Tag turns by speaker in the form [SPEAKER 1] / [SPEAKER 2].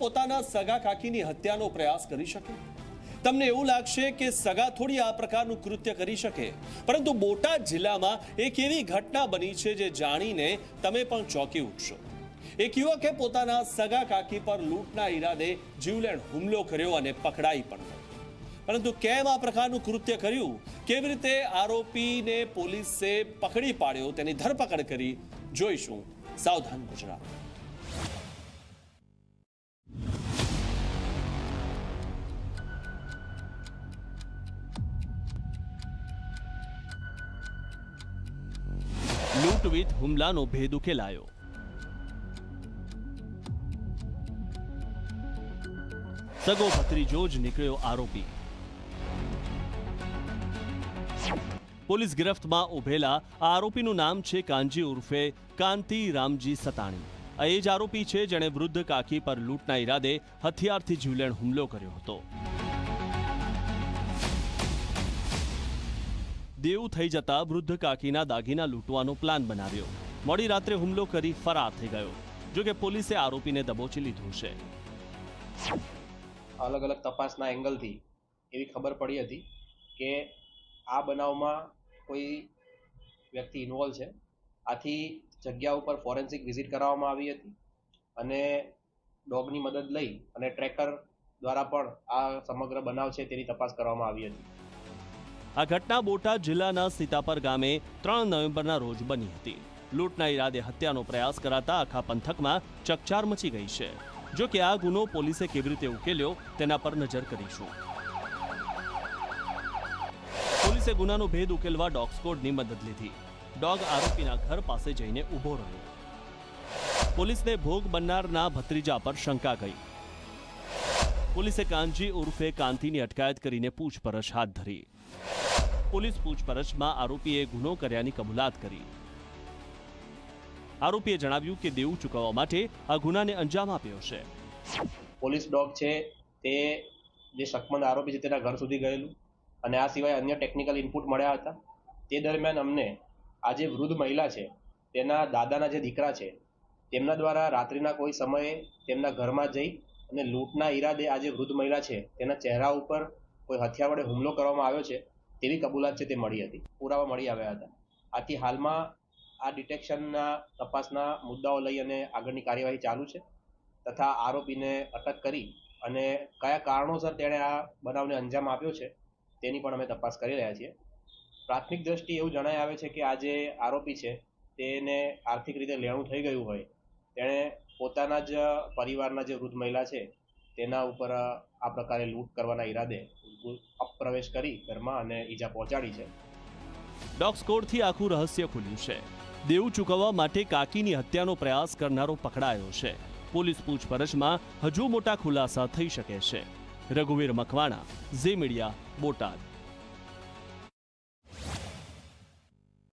[SPEAKER 1] પોતાના સગા કાકીની હત્યાનો પ્રયાસ કરી શકે? તમને એવું લાગશે કે સગા થોડી આ પ્રકારનું કૃત્ય કરી શકે, પરંતુ બોટાદ જિલ્લામાં એક એવી ઘટના બની છે જે જાણીને તમે પણ ચોંકી ઉઠશો. એક યુવકે પોતાના સગા કાકી પર લૂંટના ઈરાદે જીવલેણ હુમલો કર્યો અને પકડાઈ પણ પરંતુ કેમ આ પ્રકારનું કૃત્ય કર્યું? કેવી રીતે આરોપીને પોલીસે પકડી પાડ્યો? તેની ધરપકડ કરી જોઈશું સાવધાન ગુજરાત. લૂંટ હુમલાનો ભેદ ઉકેલાયો. સગો ભત્રીજો જ નીકળ્યો આરોપી. પોલીસ ગિરફ્તમાં ઉભેલા આ આરોપીનું નામ છે કાંજી ઉર્ફે કાંતિ રામજી સતાણી. આ એ જ આરોપી છે જેણે વૃદ્ધ કાકી પર લૂંટના ઈરાદે હથિયારથી જીવલેણ હુમલો કર્યો હતો. દેવું થઈ જતા વૃદ્ધ કાકીના દાગીના લૂંટવાનો પ્લાન બનાવ્યો. મોડી રાત્રે હુમલો કરી ફરાર થઈ ગયો. જો કે પોલીસે આરોપીને દબોચી લીધો છે.
[SPEAKER 2] અલગ અલગ તપાસના એંગલથી એવી ખબર પડી હતી કે આ બનાવમાં કોઈ વ્યક્તિ ઇન્વોલ્વ છે. આથી જગ્યા ઉપર ફોરેન્સિક વિઝિટ કરાવવામાં આવી હતી અને ડોગની મદદ લઈ અને ટ્રેકર દ્વારા પણ આ સમગ્ર બનાવ છે તેની તપાસ કરવામાં આવી હતી.
[SPEAKER 1] આ ઘટના બોટાદ જિલ્લાના સીતાપર ગામે ત્રણ નવેમ્બરના રોજ બની હતી. લૂંટના ઈરાદે હત્યાનો પ્રયાસ કરાતા આખા પંથકમાં ચકચાર મચી ગઈ છે. જો કે આ ગુનો પોલીસે કેવી રીતે ઉકેલ્યો તેના પર નજર કરીશું. પોલીસે ગુનાનો ભેદ ઉકેલવા ડોગ સ્કોડની મદદ લીધી. ડોગ આરોપીના ઘર પાસે જઈને ઊભો રહ્યો. પોલીસને ભોગ બનનારના ભત્રીજા પર શંકા ગઈ. પોલીસે કાનજી ઉર્ફે કાંતિની અટકાયત કરીને પૂછપરછ હાથ ધરી. પોલીસ પૂછપરછમાં આરોપીએ ગુનો કર્યાની કબૂલાત કરી. આરોપીએ જણાવ્યું કે દેવું ચૂકવવા માટે આ ગુનાને અંજામ આપ્યો છે.
[SPEAKER 2] પોલીસ ડોગ છે તે જે શકમંદ આરોપી છે તેના ઘર સુધી ગયેલું અને આ સિવાય અન્ય ટેકનિકલ ઇનપુટ મળ્યા હતા. તે દરમિયાન અમને આ જે વૃદ્ધ મહિલા છે તેના દાદાના જે દીકરા છે તેમના દ્વારા રાત્રિના કોઈ સમયે તેમના ઘરમાં જઈ અને લૂંટના ઈરાદે આ જે વૃદ્ધ મહિલા છે તેના ચહેરા ઉપર કોઈ હથિયાર વડે હુમલો કરવામાં આવ્યો છે. તેવી કબૂલાત છે તે મળી હતી. પુરાવા મળી આવ્યા હતા. આથી હાલમાં આ ડિટેક્શનના તપાસના મુદ્દાઓ લઈ અને આગળની કાર્યવાહી ચાલુ છે તથા આરોપીને અટક કરી અને કયા કારણોસર તેણે આ બનાવને અંજામ આપ્યો છે તેની પણ અમે તપાસ કરી રહ્યા છીએ. પ્રાથમિક દ્રષ્ટિએ એવું જણાય આવે છે કે આ જે આરોપી છે તેને આર્થિક રીતે લેણું થઈ ગયું હોય. તેણે પોતાના જ પરિવારના જે વૃદ્ધ મહિલા છે તેના ઉપર આ પ્રકારે લૂંટ કરવાના ઈરાદે અપ્રવેશ કરી ઘરમાં અને ઈજા પહોંચાડી છે.
[SPEAKER 1] ડોગ આખું રહસ્ય ખુલ્યું છે. દેવું ચૂકવવા માટે કાકીની હત્યાનો પ્રયાસ કરનારો પકડાયો છે. પોલીસ પૂછપરછમાં હજુ મોટા ખુલાસા થઈ શકે છે. રઘુવીર મકવાણા, ઝી મીડિયા, બોટાદ.